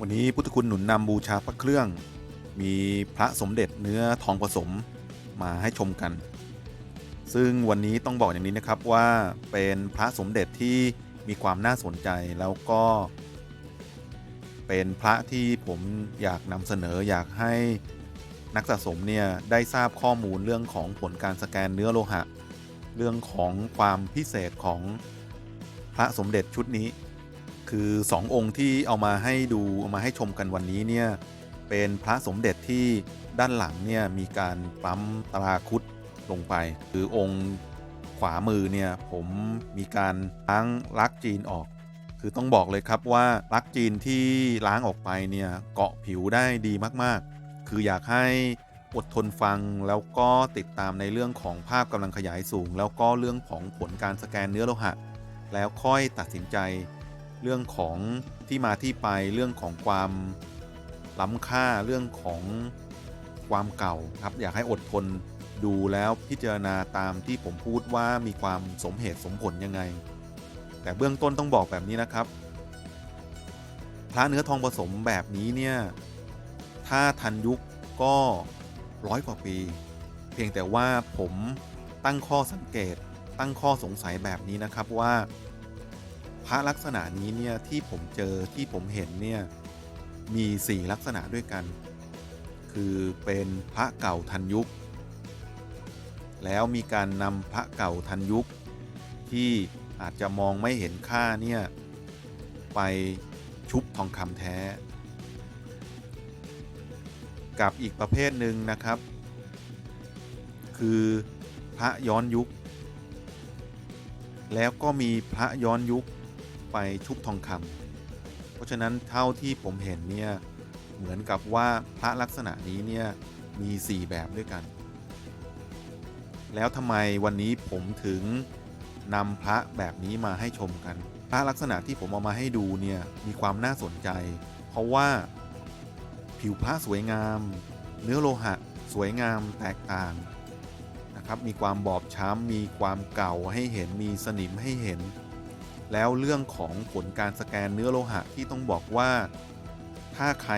วันนี้พุทธคุณหนุนนำบูชาพระเครื่อง มีพระสมเด็จเนื้อทองผสมมาให้ชมกัน ซึ่งวันนี้ต้องบอกอย่างนี้นะครับว่าเป็นพระสมเด็จที่มีความน่าสนใจแล้วก็ เป็นพระที่ผมอยากนำเสนออยากให้นักสะสมเนี่ยได้ทราบข้อมูลเรื่องของผลการสแกนเนื้อโลหะ เรื่องของความพิเศษของพระสมเด็จชุดนี้ คือ2องค์ที่เอามาให้ดูเอามาให้ชมกันวันนี้เนี่ยเป็นพระสมเด็จที่ด้านหลังเนี่ยมีการปั๊มตราคุดลงไป คือองค์ขวามือเนี่ยผมมีการล้างลักจีนออก คือต้องบอกเลยครับว่าลักจีนที่ล้างออกไปเนี่ยเกาะผิวได้ดีมากๆ คืออยากให้อดทนฟังแล้วก็ติดตามในเรื่องของภาพกำลังขยายสูง แล้วก็เรื่องของผลการสแกนเนื้อโลหะ แล้วค่อยตัดสินใจ เรื่องของที่มาที่ไปเรื่องของความล้ำค่าเรื่องของความเก่าครับอยากให้อดทนดูแล้วพิจารณาตามที่ผมพูดว่ามีความสมเหตุสมผลยังไง แต่เบื้องต้นต้องบอกแบบนี้นะครับพระเนื้อทองผสมแบบนี้เนี่ยถ้าทันยุคก็ร้อยกว่าปี เพียงแต่ว่าผมตั้งข้อสังเกตตั้งข้อสงสัยแบบนี้นะครับว่า พระลักษณะนี้เนี่ยที่ผมเจอที่ผมเห็นเนี่ยมี 4 ลักษณะด้วยกัน คือเป็นพระเก่าทันยุค แล้วมีการนำพระเก่าทันยุค ที่อาจจะมองไม่เห็นค่าเนี่ยไปชุบทองคำแท้ กับอีกประเภทหนึ่งนะครับ คือพระย้อนยุค แล้วก็มีพระย้อนยุค ไปชุบทองคำเพราะฉะนั้นเท่าที่ผมเห็นเนี่ยเหมือนกับว่าพระลักษณะนี้เนี่ยมี 4 แบบด้วยกัน แล้วทำไมวันนี้ผมถึงนำพระแบบนี้มาให้ชมกัน พระลักษณะที่ผมเอามาให้ดูเนี่ยมีความน่าสนใจ เพราะว่าผิวพระสวยงาม เนื้อโลหะสวยงามแตกต่างนะครับ มีความบอบช้ำมีความเก่าให้เห็นมีสนิมให้เห็น แล้วเรื่องของผลการสแกนเนื้อโลหะที่ต้องบอกว่า ถ้าใคร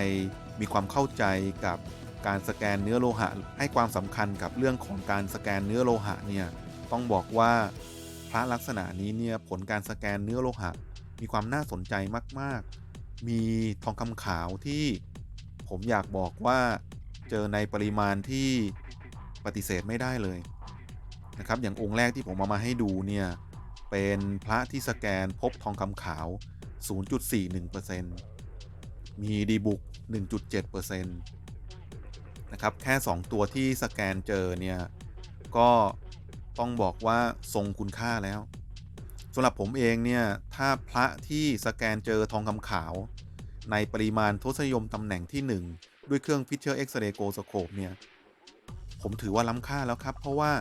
มีความเข้าใจกับการสแกนเนื้อโลหะ ให้ความสำคัญกับเรื่องของการสแกนเนื้อโลหะเนี่ยต้องบอกว่าพระลักษณะนี้เนี่ยผลการสแกนเนื้อโลหะ มีความน่าสนใจมาก ๆ มีทองคำขาวที่ผมอยากบอกว่าเจอในปริมาณที่ปฏิเสธไม่ได้เลยนะครับอย่างองค์แรกที่ผมเอามาให้ดูเนี่ย เป็นพระที่สแกนพบทองคำขาว 0.41%มีดีบุก 1.7%นะครับ แค่ 2 ตัวที่สแกนเจอ เนี่ย ก็ต้องบอกว่าทรงคุณค่าแล้วสำหรับผมเอง เนี่ย ถ้าพระที่สแกนเจอทองคำขาว ในปริมาณทศนิยมตำแหน่งที่ 1 ด้วยเครื่อง Fisher X-ray Goscope เนี่ย ผมถือว่าล้ำค่าแล้วครับ เพราะว่า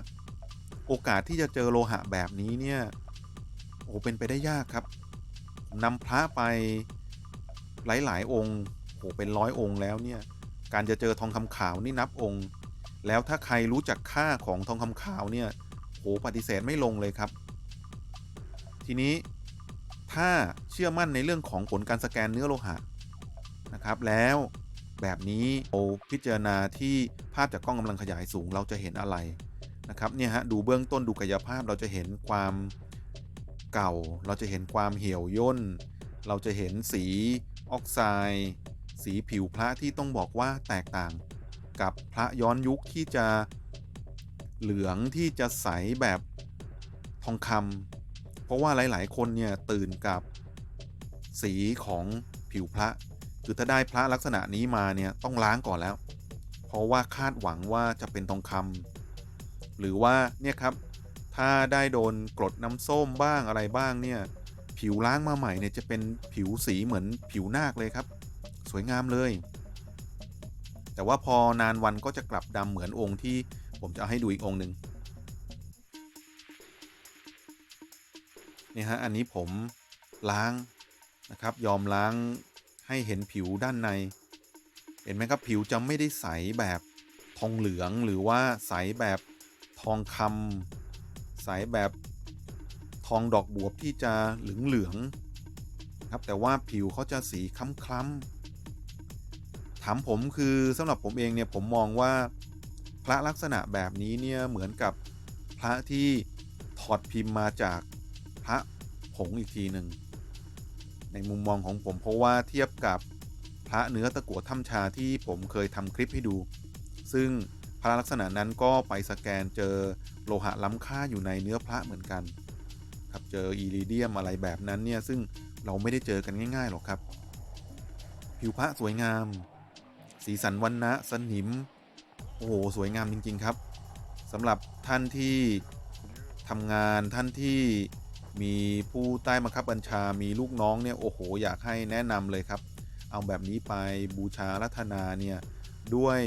โอกาสที่จะเจอโลหะแบบนี้เนี่ย อ้เป็นไปได้ยากครับนำพระไปหลาย ๆ องค์โอ้เป็นร้อยองค์แล้วเนี่ยการจะเจอทองคำขาวนี่นับองค์ แล้วถ้าใครรู้จักค่าของทองคำขาวเนี่ยโหปฏิเสธไม่ลงเลยครับ ทีนี้ถ้าเชื่อมั่นในเรื่องของผลการสแกนเนื้อโลหะนะครับ แล้วแบบนี้เราพิจารณาที่ภาพจากกล้องกำลังขยายสูงเราจะเห็นอะไรนะครับเนี่ยฮะดูเบื้องต้นดูกายภาพเราจะเห็นความ เก่า เราจะเห็นความเหี่ยวย่น เราจะเห็นสีออกไซด์ สีผิวพระที่ต้องบอกว่าแตกต่าง กับพระย้อนยุคที่จะเหลืองที่จะใสแบบทองคำเพราะว่าหลาย ๆ คนเนี่ยตื่นกับสีของผิวพระ คือถ้าได้พระลักษณะนี้มาเนี่ยต้องล้างก่อนแล้ว เพราะว่าคาดหวังว่าจะเป็นทองคำหรือว่าเนี่ยครับ ถ้าได้โดนกรดน้ำส้มบ้างอะไรบ้างเนี่ย ผิวล้างมาใหม่เนี่ยจะเป็นผิวสีเหมือนผิวนาคเลยครับ สวยงามเลย แต่ว่าพอนานวันก็จะกลับดำเหมือนองค์ที่ผมจะเอาให้ดูอีกองค์หนึ่งนี่ฮะอันนี้ผมล้างนะครับ ยอมล้างให้เห็นผิวด้านใน เห็นไหมครับผิวจะไม่ได้ใสแบบทองเหลืองหรือว่าใสแบบทองคำ ใสแบบทองดอกบวบที่จะเหลืองเหลืองๆครับแต่ว่าผิวเขาจะสีคล้ำๆถามผมคือสำหรับผมเองเนี่ยผมมองว่าพระลักษณะแบบนี้เนี่ยเหมือนกับพระที่ถอดพิมพ์มาจากพระผงอีกทีหนึ่งในมุมมองของผมเพราะว่าเทียบกับพระเนื้อตะกั่วถ้ำชาที่ผมเคยทำคลิปให้ดู ซึ่งพระลักษณะนั้นก็ไปสแกนเจอ โลหะล้ำค่าอยู่ในเนื้อพระเหมือนกัน ครับเจออีริเดียมอะไรแบบนั้นเนี่ยซึ่งเราไม่ได้เจอกันง่ายๆหรอกครับ ผิวพระสวยงาม สีสันวันนะสนิม โอ้โหสวยงามจริง ๆ ครับสำหรับท่านที่ทำงานท่านที่มีผู้ใต้บังคับบัญชา มีลูกน้องเนี่ยโอ้โห อยากให้แนะนำเลยครับ เอาแบบนี้ไปบูชารัตนาเนี่ยด้วย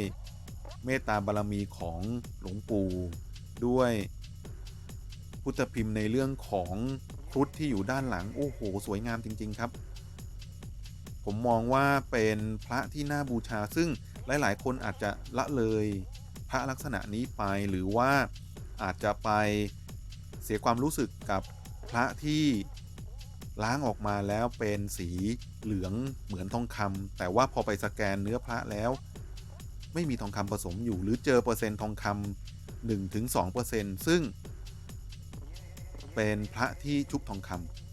เมตตาบารมีของหลวงปู่ ด้วยพุทธพิมพ์ในเรื่องของครุฑที่อยู่ด้านหลัง โอ้โห สวยงามจริง ๆ ครับ ผมมองว่าเป็นพระที่น่าบูชา ซึ่งหลาย ๆ คนอาจจะละเลยพระลักษณะนี้ไปหรือว่าอาจจะไปเสียความรู้สึกกับพระที่ล้างออกมาแล้วเป็นสีเหลืองเหมือนทองคำแต่ว่าพอไปสแกนเนื้อพระแล้ว ไม่มีทองคำผสมอยู่ หรือเจอเปอร์เซ็นต์ทองคำ 1ถึง2%ซึ่ง เป็นพระที่ชุบทองค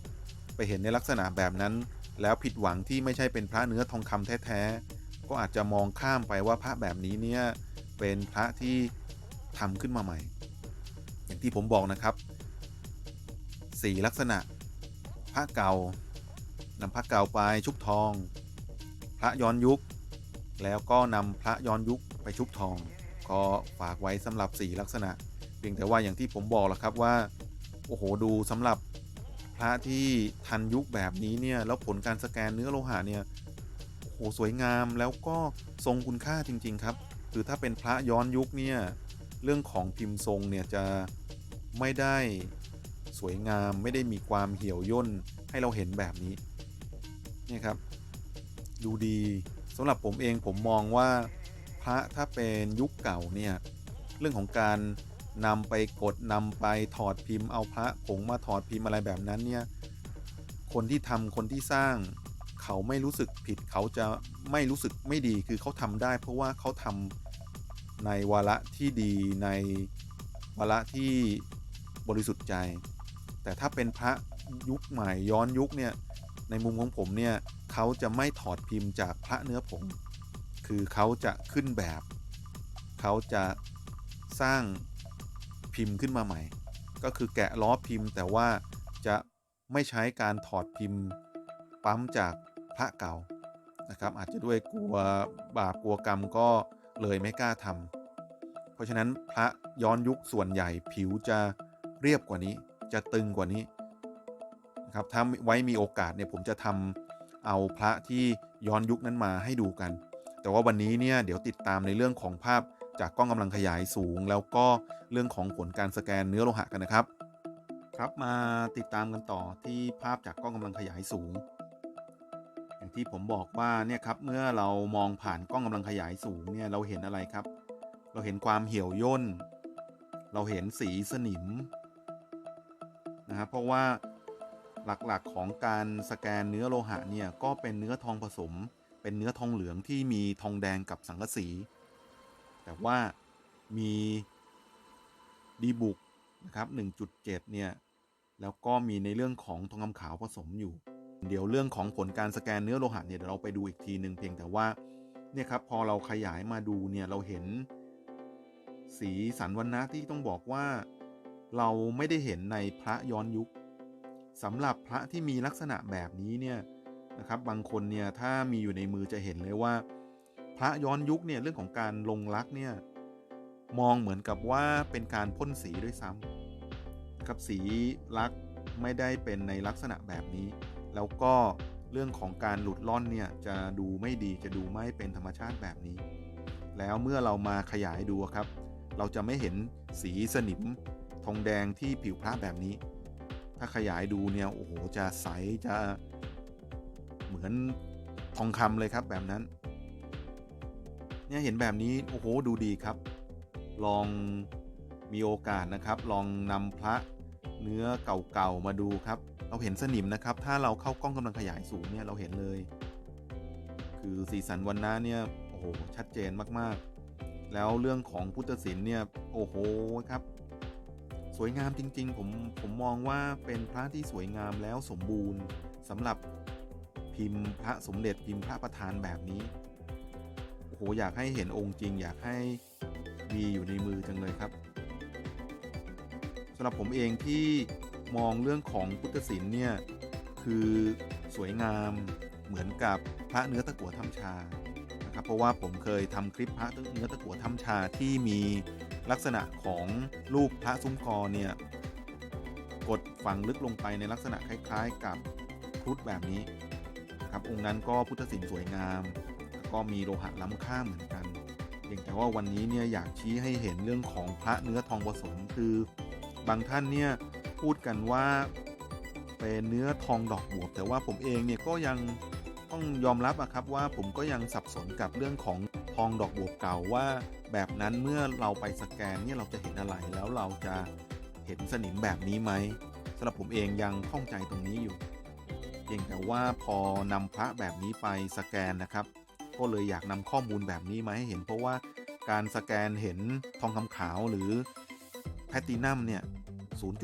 ำไปเห็นในลักษณะแบบนั้น แล้วผิดหวังที่ไม่ใช่เป็นพระเนื้อทองคำแท้ๆ ก็อาจจะมองข้ามไปว่าพระแบบนี้เนี่ย เป็นพระที่ทำขึ้นมาใหม่ อย่างที่ผมบอกนะครับสีลักษณะ พระเก่านำพระเก่าไปชุบทอง พระย้อนยุค แล้วก็นำพระย้อนยุคไปชุบทอง ก็ฝากไว้สำหรับสีลักษณะ เพียงแต่ว่าอย่างที่ผมบอกแล้วครับว่า โอ้โห ดูสำหรับพระที่ทันยุคแบบนี้เนี่ย แล้วผลการสแกนเนื้อโลหะเนี่ย โอ้โห สวยงามแล้วก็ทรงคุณค่าจริง ๆ ครับ คือถ้าเป็นพระย้อนยุคเนี่ย เรื่องของพิมพ์ทรงเนี่ยจะไม่ได้สวยงามไม่ได้มีความเหี่ยวย่นให้เราเห็นแบบนี้ นี่ครับ ดูดีสำหรับผมเองผมมองว่า พระถ้าเป็นยุคเก่าเนี่ยเรื่องของการนำไปกดนำไปถอดพิมพ์เอาพระผงมาถอดพิมพ์อะไรแบบนั้นเนี่ยคนที่ทำคนที่สร้างเขาไม่รู้สึกผิดเขาจะไม่รู้สึกไม่ดีคือเขาทำได้ เพราะว่าเขาทำในวาระที่ดีในวาระที่บริสุทธิ์ใจ แต่ถ้าเป็นพระยุคใหม่ย้อนยุคเนี่ยในมุมของผมเนี่ยเขาจะไม่ถอดพิมพ์จากพระเนื้อผง คือเขาจะขึ้นแบบ เขาจะสร้างพิมพ์ขึ้นมาใหม่ ก็คือแกะล้อพิมพ์ แต่ว่าจะไม่ใช้การถอดพิมพ์ปั๊มจากพระเก่านะครับ อาจจะด้วยกลัวบาปกลัวกรรมก็เลยไม่กล้าทำเพราะฉะนั้นพระย้อนยุคส่วนใหญ่ผิวจะเรียบกว่านี้ จะตึงกว่านี้นะครับถ้าไว้มีโอกาสเนี่ยผมจะทำเอาพระที่ย้อนยุคนั้นมาให้ดูกัน แต่ว่าวันนี้เนี่ยเดี๋ยวติดตามในเรื่องของภาพจากกล้องกำลังขยายสูง แล้วก็เรื่องของผลการสแกนเนื้อโลหะกันนะครับ ครับมาติดตามกันต่อที่ภาพจากกล้องกำลังขยายสูง อย่างที่ผมบอกว่าเนี่ยครับเมื่อเรามองผ่านกล้องกำลังขยายสูงเนี่ยเราเห็นอะไรครับ เราเห็นความเหี่ยวย่น เราเห็นสีสนิมนะครับเพราะว่าหลักๆของการสแกนเนื้อโลหะเนี่ยก็เป็นเนื้อทองผสม เป็นเนื้อทองเหลืองที่มีทองแดงกับสังกะสี แต่ว่ามีดีบุกนะครับ 1.7 เนี่ย แล้วก็มีในเรื่องของทองคำขาวผสมอยู่ เดี๋ยวเรื่องของผลการสแกนเนื้อโลหะเนี่ยเดี๋ยวเราไปดูอีกทีหนึ่งเพียงแต่ว่าเนี่ยครับพอเราขยายมาดูเนี่ยเราเห็น สีสันวันนะที่ต้องบอกว่าเราไม่ได้เห็นในพระย้อนยุคสำหรับพระที่มีลักษณะแบบนี้เนี่ย นะครับบางคนเนี่ยถ้ามีอยู่ในมือจะเห็นเลยว่า พระย้อนยุคเนี่ยเรื่องของการลงลักษ์เนี่ยมองเหมือนกับว่าเป็นการพ่นสีด้วยซ้ำกับสีลักษ์ไม่ได้เป็นในลักษณะแบบนี้ แล้วก็เรื่องของการหลุดล่อนเนี่ยจะดูไม่ดีจะดูไม่เป็นธรรมชาติแบบนี้ แล้วเมื่อเรามาขยายดูครับ เราจะไม่เห็นสีสนิมทองแดงที่ผิวพระแบบนี้ ถ้าขยายดูเนี่ยโอ้โหจะใสจะ เหมือนทองคำเลยครับแบบนั้น เนี่ยเห็นแบบนี้โอ้โหดูดีครับ ลองมีโอกาสนะครับ ลองนำพระเนื้อเก่าๆมาดูครับ เราเห็นสนิมนะครับ ถ้าเราเข้ากล้องกำลังขยายสูงเนี่ยเราเห็นเลย คือสีสันวันน้าเนี่ยโอ้โหชัดเจนมากๆ แล้วเรื่องของพุทธศิลป์เนี่ยโอ้โหครับ สวยงามจริงๆ ผมผมมองว่าเป็นพระที่สวยงามแล้วสมบูรณ์สำหรับ พิมพ์พระสมเด็จพิมพ์พระประธานแบบนี้โอ้โหอยากให้เห็นองค์จริง อยากให้มีอยู่ในมือจังเลยครับสำหรับผมเองที่มองเรื่องของพุทธศิลป์เนี่ยคือสวยงามเหมือนกับพระเนื้อตะกั่วถ้ำชานะครับเพราะว่าผมเคยทำคลิปพระเนื้อตะกั่วถ้ำชาที่มีลักษณะของรูปพระซุ้มกอเนี่ยกดฝังลึกลงไปในลักษณะคล้าย ๆ กับครุฑแบบนี้ ครับองค์นั้นก็พุทธศิลป์สวยงาม ก็มีโลหะล้ำค่าเหมือนกันเพียงแต่ว่าวันนี้เนี่ยอยากชี้ให้เห็นเรื่องของพระเนื้อทองผสมคือบางท่านเนี่ยพูดกันว่าเป็นเนื้อทองดอกบวบแต่ว่าผมเองเนี่ยก็ยังต้องยอมรับอะครับว่าผมก็ยังสับสนกับเรื่องของทองดอกบวบเก่าว่าแบบนั้นเมื่อเราไปสแกนเนี่ยเราจะเห็นอะไรแล้วเราจะเห็นสนิมแบบนี้ไหมสำหรับผมเองยังข้องใจตรงนี้อยู่ เพียงแต่ว่าพอนำพระแบบนี้ไปสแกนนะครับ ก็เลยอยากนำข้อมูลแบบนี้มาให้เห็น เพราะว่าการสแกนเห็นทองคำขาวหรือแพตตินัมเนี่ย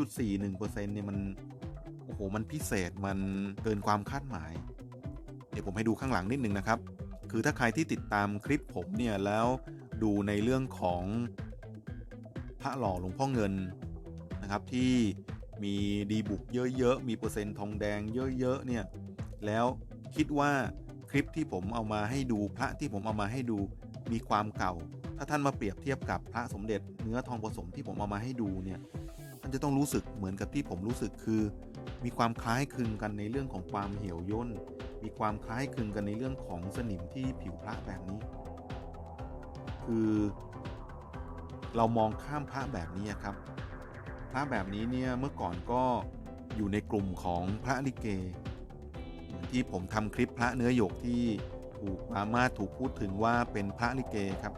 0.41%เนี่ยมันโอ้โหมันพิเศษมันเกินความคาดหมาย เดี๋ยวผมให้ดูข้างหลังนิดนึงนะครับ คือถ้าใครที่ติดตามคลิปผมเนี่ยแล้วดูในเรื่องของพระหล่อหลวงพ่อเงินนะครับที่ มีดีบุกเยอะๆ มีเปอร์เซ็นต์ทองแดงเยอะๆ เนี่ย แล้วคิดว่าคลิปที่ผมเอามาให้ดูพระที่ผมเอามาให้ดูมีความเก่า ถ้าท่านมาเปรียบเทียบกับพระสมเด็จเนื้อทองผสมที่ผมเอามาให้ดูเนี่ย ท่านจะต้องรู้สึกเหมือนกับที่ผมรู้สึกคือ มีความคล้ายคลึงกันในเรื่องของความเหี่ยวย่น มีความคล้ายคลึงกันในเรื่องของสนิมที่ผิวพระแบบนี้ คือ เรามองข้ามพระแบบนี้ครับ พระแบบนี้เนี่ยเมื่อก่อนก็อยู่ในกลุ่มของพระลิเกเหมือนที่ผมทำคลิปพระเนื้อหยกที่ถูกปรามาถูกพูดถึงว่าเป็นพระลิเกครับ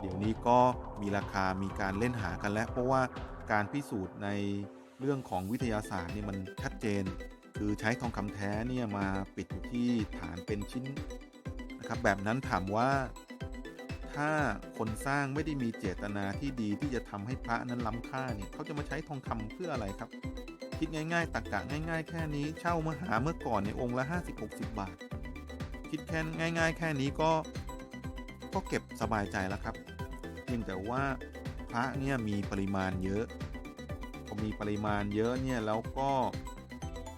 เดี๋ยวนี้ก็มีราคามีการเล่นหากันแล้ว เพราะว่าการพิสูจน์ในเรื่องของวิทยาศาสตร์นี่มันชัดเจน คือใช้ทองคำแท้เนี่ยมาปิดอยู่ที่ฐานเป็นชิ้นนะครับแบบนั้นถามว่า ถ้าคนสร้างไม่ได้มีเจตนาที่ดีที่จะทำให้พระนั้นล้ำค่าเนี่ยเขาจะมาใช้ทองคำเพื่ออะไรครับ คิดง่ายๆตักกะง่าย ๆ แค่นี้เช่ามาหาเมื่อก่อนในองค์ละ 50-60 บาท คิดแค่ง่าย ๆ แค่นี้ก็ก็เก็บสบายใจแล้วครับ เพียงแต่ว่าพระเนี่ยมีปริมาณเยอะพอมีปริมาณเยอะเนี่ยแล้วก็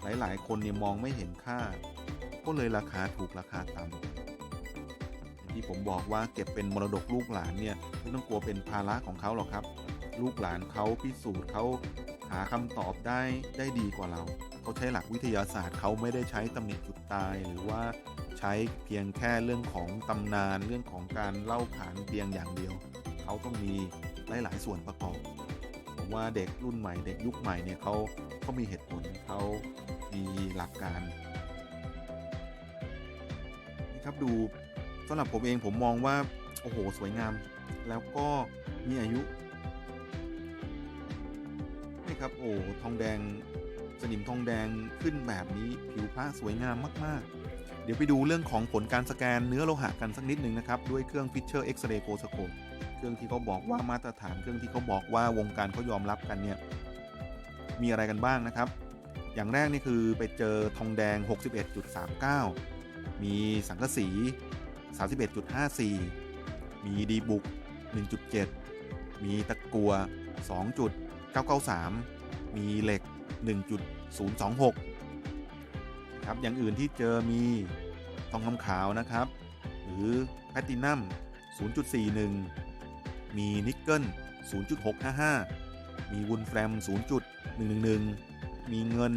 หลายๆ คนเนี่ยมองไม่เห็นค่า ก็เลยราคาถูกราคาต่ำ ที่ผมบอกว่าเก็บเป็นมรดกลูกหลานเนี่ยไม่ต้องกลัวเป็นภาระของเขาหรอกครับ ลูกหลานเขาพิสูจน์เขาหาคำตอบได้ได้ดีกว่าเรา เขาใช้หลักวิทยาศาสตร์เขาไม่ได้ใช้ตำหนิจุดตายหรือว่าใช้เพียงแค่เรื่องของตำนานเรื่องของการเล่าขานเพียงอย่างเดียว เขาต้องมีหลาย ๆ ส่วนประกอบผมว่าเด็กรุ่นใหม่เด็กยุคใหม่เนี่ยเขาเขามีเหตุผลเขามีหลักการ นี่ครับดู สำหรับผมเองผมมองว่า โอ้โห สวยงาม แล้วก็มีอายุนี่ครับ โอ้ทองแดงสนิมทองแดงขึ้นแบบนี้ผิวพระสวยงามมาก ๆ เดี๋ยวไปดูเรื่องของผลการสแกนเนื้อโลหะกันสักนิดหนึ่งนะครับ ด้วยเครื่อง Fisher X-ray g o s c o p e เครื่องที่เขาบอกว่ามาตรฐานเครื่องที่เขาบอกว่าวงการเขายอมรับกันเนี่ยมีอะไรกันบ้างนะครับ อย่างแรกนี่คือไปเจอทองแดง 61.39 มีสังกะสี 31.54 มีดีบุก 1.7 มีตะกัว 2.993 มีเหล็ก 1.026 ครับ อย่างอื่นที่เจอมีทองคำขาวนะครับ หรือแพลตินัม 0.41 มีนิกเกิล 0.655 มีวุนแฟรม 0.111 มีเงิน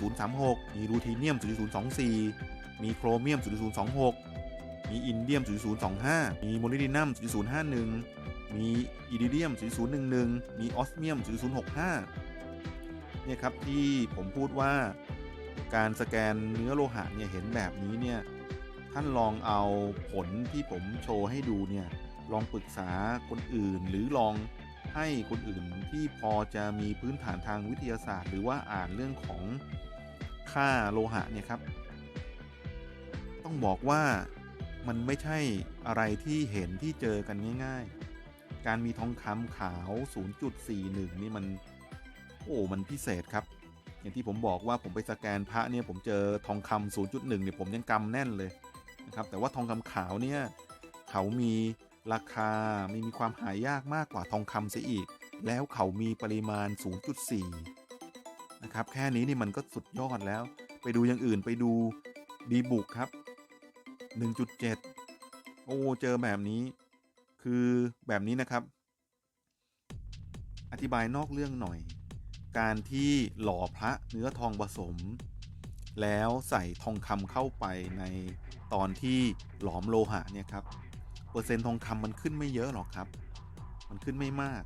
0.036 มีรูทีเนียม 0.024 มีโครเมียม 0.026 มีอินเดียม 0.025 มีโมลิดินัม 0.051 มีอิริเดียม 0.011 มีออสเมียม 0.065 เนี่ยครับที่ผมพูดว่าการสแกนเนื้อโลหะเนี่ยเห็นแบบนี้เนี่ยท่านลองเอาผลที่ผมโชว์ให้ดูเนี่ยลองปรึกษาคนอื่นหรือลองให้คนอื่นที่พอจะมีพื้นฐานทางวิทยาศาสตร์ หรือว่าอ่านเรื่องของค่าโลหะเนี่ยครับ ต้องบอกว่า มันไม่ใช่อะไรที่เห็นที่เจอกันง่ายๆ การมีทองคำขาว 0.41 นี่มัน โอ้มันพิเศษครับ อย่างที่ผมบอกว่าผมไปสแกนพระเนี่ยผมเจอทองคำ0.1เนี่ยผมยังกำแน่นเลยนะครับแต่ว่าทองคำขาวเนี่ยเขามีราคาไม่มีความหายากมากกว่าทองคำเสียอีก แล้วเขามีปริมาณ 0.4 นะครับ แค่นี้นี่มันก็สุดยอดแล้ว ไปดูอย่างอื่นไปดูดีบุกครับ 1.7 โอ้ เจอแบบนี้ คือแบบนี้นะครับ อธิบายนอกเรื่องหน่อย การที่หล่อพระเนื้อทองผสม แล้วใส่ทองคำเข้าไปในตอนที่หลอมโลหะเนี่ยครับ เปอร์เซ็นต์ทองคำมันขึ้นไม่เยอะหรอกครับ มันขึ้นไม่มาก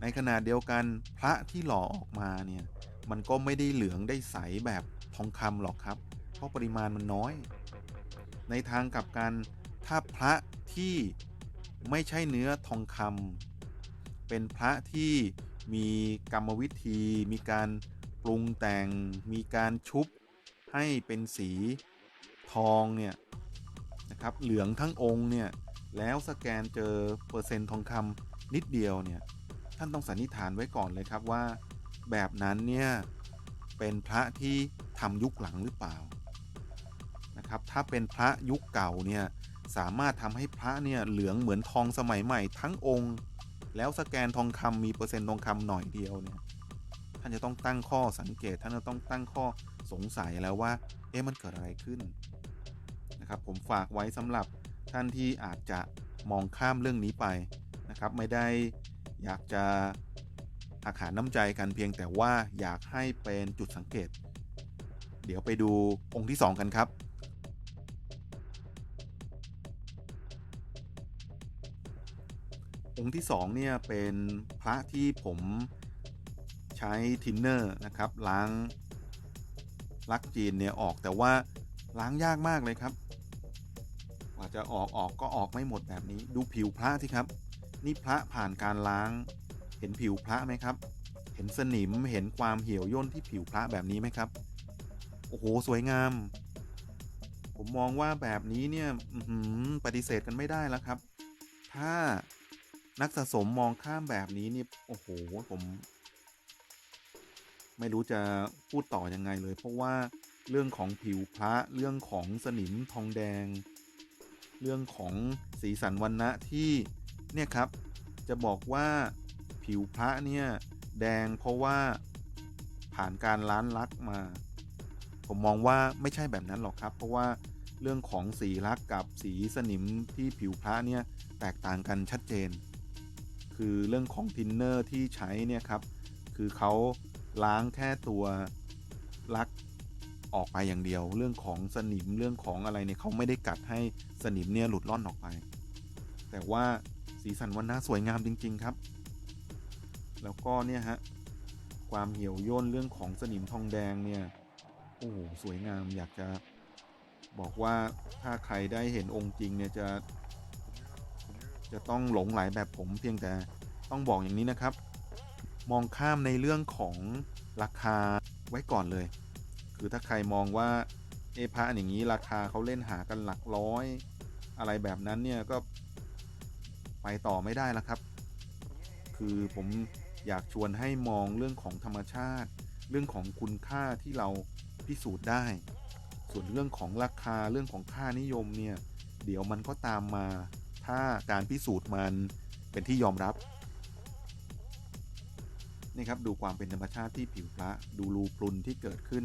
ในขณะเดียวกันพระที่หล่อออกมาเนี่ย มันก็ไม่ได้เหลืองได้ใสแบบทองคำหรอกครับ เพราะปริมาณมันน้อย ในทางกลับกันถ้าพระที่ไม่ใช่เนื้อทองคำเป็นพระที่มีกรรมวิธี มีการปรุงแต่ง มีการชุบให้เป็นสีทองเนี่ยนะครับเหลืองทั้งองค์เนี่ยแล้วสแกนเจอเปอร์เซ็นต์ทองคำนิดเดียวเนี่ยท่านต้องสันนิษฐานไว้ก่อนเลยครับว่า แบบนั้นเนี่ยเป็นพระที่ทำยุคหลังหรือเปล่า นะครับถ้าเป็นพระยุคเก่าเนี่ยสามารถทำให้พระเนี่ยเหลืองเหมือนทองสมัยใหม่ทั้งองค์ แล้วสแกนทองคำมีเปอร์เซ็นต์ทองคำหน่อยเดียวเนี่ยท่านจะต้องตั้งข้อสังเกตท่านจะต้องตั้งข้อสงสัยแล้วว่าเอ๊ะมันเกิดอะไรขึ้นนะครับผมฝากไว้สำหรับท่านที่อาจจะมองข้ามเรื่องนี้ไปนะครับไม่ได้อยากจะหักหาน้ำใจกันเพียงแต่ว่าอยากให้เป็นจุดสังเกต เดี๋ยวไปดูองค์ที่ 2 กันครับ องค์ที่2เนี่ยเป็นพระที่ผมใช้ทินเนอร์นะครับล้างลักจีนเนี่ยออกแต่ว่าล้างยากมากเลยครับกว่าจะออกออกก็ออกไม่หมดแบบนี้ ดูผิวพระที่ครับ นี่พระผ่านการล้าง เห็นผิวพระไหมครับ เห็นสนิมเห็นความเหี่ยวย่นที่ผิวพระแบบนี้ไหมครับ โอ้โหสวยงาม ผมมองว่าแบบนี้เนี่ยปฏิเสธกันไม่ได้แล้วครับ ถ้า นักสะสมมองข้ามแบบนี้นี่โอ้โหผม ไม่รู้จะพูดต่อยังไงเลย เพราะว่าเรื่องของผิวพระเรื่องของสนิมทองแดง เรื่องของสีสันวันณะที่เนี่ยครับ จะบอกว่าผิวพระเนี่ยแดงเพราะว่าผ่านการล้านลักมา ผมมองว่าไม่ใช่แบบนั้นหรอกครับ เพราะว่าเรื่องของสีลักกับสีสนิมที่ผิวพระเนี่ยแตกต่างกันชัดเจน คือเรื่องของทินเนอร์ที่ใช้เนี่ยครับ คือเขาล้างแค่ตัวลักออกไปอย่างเดียว เรื่องของสนิมเรื่องของอะไรเนี่ยเขาไม่ได้กัดให้สนิมเนี่ยหลุดล่อนออกไป แต่ว่าสีสันวันน่าสวยงามจริง ๆครับ แล้วก็เนี่ยฮะความเหี่ยวย่นเรื่องของสนิมทองแดงเนี่ยโอ้โหสวยงามอยากจะบอกว่าถ้าใครได้เห็นองค์จริงเนี่ยจะ จะต้องหลงไหลแบบผมเพียงแต่ต้องบอกอย่างนี้นะครับ มองข้ามในเรื่องของราคาไว้ก่อนเลย คือถ้าใครมองว่าเอพระอย่างนี้ราคาเขาเล่นหากันหลักร้อย อะไรแบบนั้นเนี่ยก็ไปต่อไม่ได้แล้วครับ คือผมอยากชวนให้มองเรื่องของธรรมชาติ เรื่องของคุณค่าที่เราพิสูจน์ได้ ส่วนเรื่องของราคาเรื่องของค่านิยมเนี่ย เดี๋ยวมันก็ตามมา ถ้าการพิสูจน์มันเป็นที่ยอมรับนี่ครับดูความเป็นธรรมชาติที่ผิวพระดูรูพรุนที่เกิดขึ้น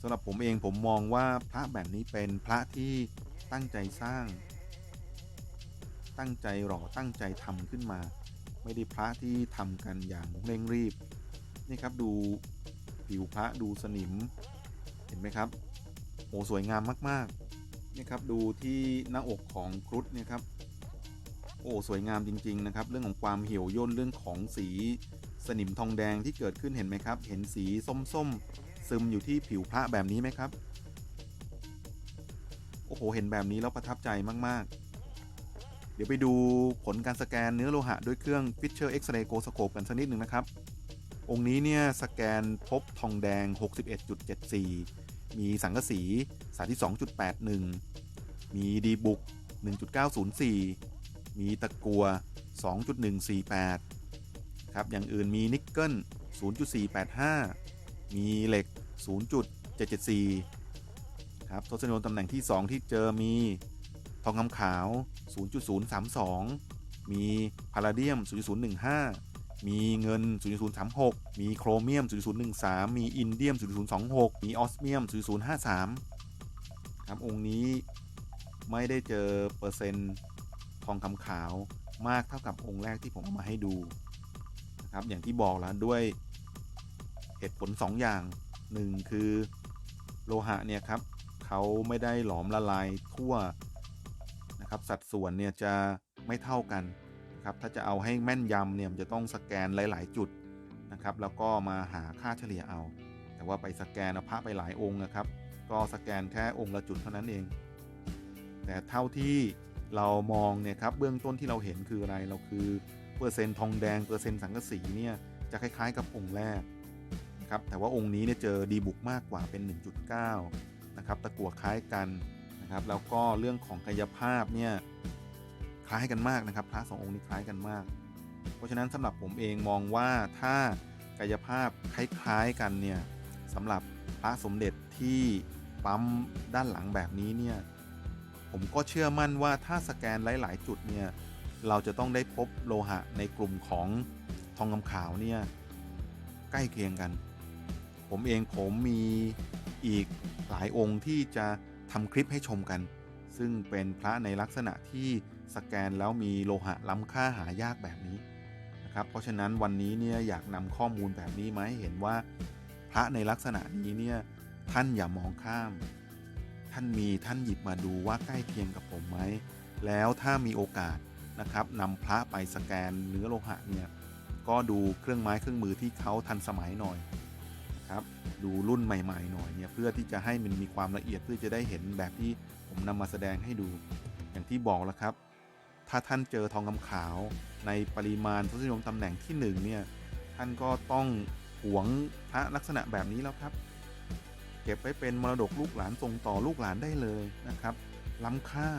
สำหรับผมเองผมมองว่าพระแบบนี้เป็นพระที่ตั้งใจสร้าง ตั้งใจหล่อตั้งใจทำขึ้นมา ไม่ได้พระที่ทำกันอย่างเร่งรีบ นี่ครับดูผิวพระดูสนิมเห็นไหมครับ โอ้สวยงามมากๆนี่ครับดูที่หน้าอกของครุฑเนี่ยครับโอ้สวยงามจริง ๆ นะครับ เรื่องของความเหี่ยวย่นเรื่องของสีสนิมทองแดงที่เกิดขึ้นเห็นไหมครับ เห็นสีส้มๆ ซึมอยู่ที่ผิวพระแบบนี้ไหมครับ โอ้โห เห็นแบบนี้แล้วประทับใจมากๆ เดี๋ยวไปดูผลการสแกนเนื้อโลหะด้วยเครื่อง Fisher X-ray g o s c o p e กันสักนิดหนึ่งนะครับ องค์นี้เนี่ยสแกนพบทองแดง 61.74 มีสังกะสี32.81 มีดีบุก 1.904 มีตะกัว 2.148 ครับ อย่างอื่นมีนิกเกิล 0.485 มีเหล็ก 0.774 ครับทศนิยมตำแหน่งที่ 2 ที่เจอมีทองคำขาว 0.032 มีพาราเดียม 0.015 มีเงิน 0.036 มีโครเมียม 0.013 มีอินเดียม 0.026 มีออสเมียม 0.053 ครับองค์นี้ไม่ได้เจอเปอร์เซ็นต์ทองคำขาวมากเท่ากับองค์แรกที่ผมเอามาให้ดูนะครับอย่างที่บอกแล้วด้วยเหตุผล 2 อย่าง 1 คือโลหะเนี่ยครับเขาไม่ได้หลอมละลายทั่วนะครับสัดส่วนเนี่ยจะไม่เท่ากัน นะครับ ถ้าจะเอาให้แม่นยำเนี่ยจะต้องสแกนหลาย ๆ จุดนะครับ แล้วก็มาหาค่าเฉลี่ยเอา แต่ว่าไปสแกนพระไปหลายองค์นะครับ ก็สแกนแค่องค์ละจุดเท่านั้นเอง แต่เท่าที่เรามองเนี่ยครับเบื้องต้นที่เราเห็นคืออะไรเราคือเปอร์เซ็นต์ทองแดงเปอร์เซ็นต์สังกะสีเนี่ยจะคล้าย ๆ กับองค์แรกนะครับแต่ว่าองค์นี้เนี่ยเจอดีบุกมากกว่าเป็น 1.9นะครับตะกั่วคล้ายกันนะครับแล้วก็เรื่องของกายภาพเนี่ย คล้ายกันมากนะครับพระสององค์นี้คล้ายกันมาก เพราะฉะนั้นสำหรับผมเองมองว่าถ้ากายภาพคล้ายๆกันเนี่ยสำหรับพระสมเด็จที่ปั๊มด้านหลังแบบนี้เนี่ยผมก็เชื่อมั่นว่าถ้าสแกนหลาย ๆ จุดเนี่ยเราจะต้องได้พบโลหะในกลุ่มของทองคำขาวเนี่ยใกล้เคียงกัน ผมเองผมมีอีกหลายองค์ที่จะทำคลิปให้ชมกัน ซึ่งเป็นพระในลักษณะที่สแกนแล้วมีโลหะล้ำค่าหายากแบบนี้นะครับ เพราะฉะนั้นวันนี้เนี่ยอยากนำข้อมูลแบบนี้มาให้เห็นว่า พระในลักษณะนี้เนี่ยท่านอย่ามองข้าม ท่านมีท่านหยิบมาดูว่าใกล้เคียงกับผมไหมแล้วถ้ามีโอกาสนะครับนำพระไปสแกนเนื้อโลหะเนี่ยก็ดูเครื่องไม้เครื่องมือที่เขาทันสมัยหน่อยนะครับดูรุ่นใหม่ ๆ หน่อยเนี่ยเพื่อที่จะให้มันมีความละเอียดเพื่อจะได้เห็นแบบที่ ผมนำมาแสดงให้ดู อย่างที่บอกแล้วครับ ถ้าท่านเจอทองคำขาวในปริมาณทศนิยมตำแหน่งที่หนึ่งเนี่ย ท่านก็ต้องหวงพระลักษณะแบบนี้แล้วครับ เก็บไว้เป็นมรดกลูกหลานส่งต่อลูกหลานได้เลยนะครับ ล้ำค่า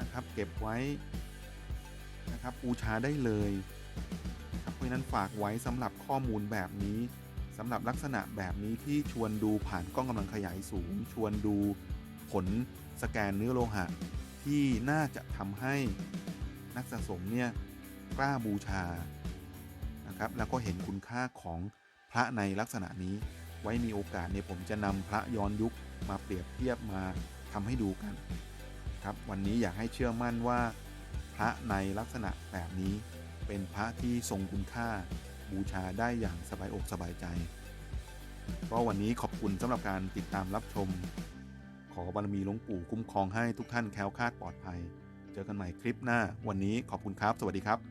นะครับ เก็บไว้นะครับบูชาได้เลยครับเพราะฉะนั้นฝากไว้สำหรับข้อมูลแบบนี้สำหรับลักษณะแบบนี้ที่ชวนดูผ่านกล้องกำลังขยายสูง ชวนดูผล สแกนเนื้อโลหะ ที่น่าจะทำให้นักสะสมเนี่ยกล้าบูชานะครับแล้วก็เห็นคุณค่าของพระในลักษณะนี้ ไว้มีโอกาสเนี่ยผมจะนำพระย้อนยุคมาเปรียบเทียบมาทำให้ดูกันครับวันนี้อยากให้เชื่อมั่นว่า พระในลักษณะแบบนี้ เป็นพระที่ทรงคุณค่าบูชาได้อย่างสบายอกสบายใจ ก็วันนี้ขอบคุณสำหรับการติดตามรับชม ขอบารมีหลวงปู่คุ้มครองให้ทุกท่านแคล้วคลาดปลอดภัย เจอกันใหม่คลิปหน้า วันนี้ขอบคุณครับ สวัสดีครับ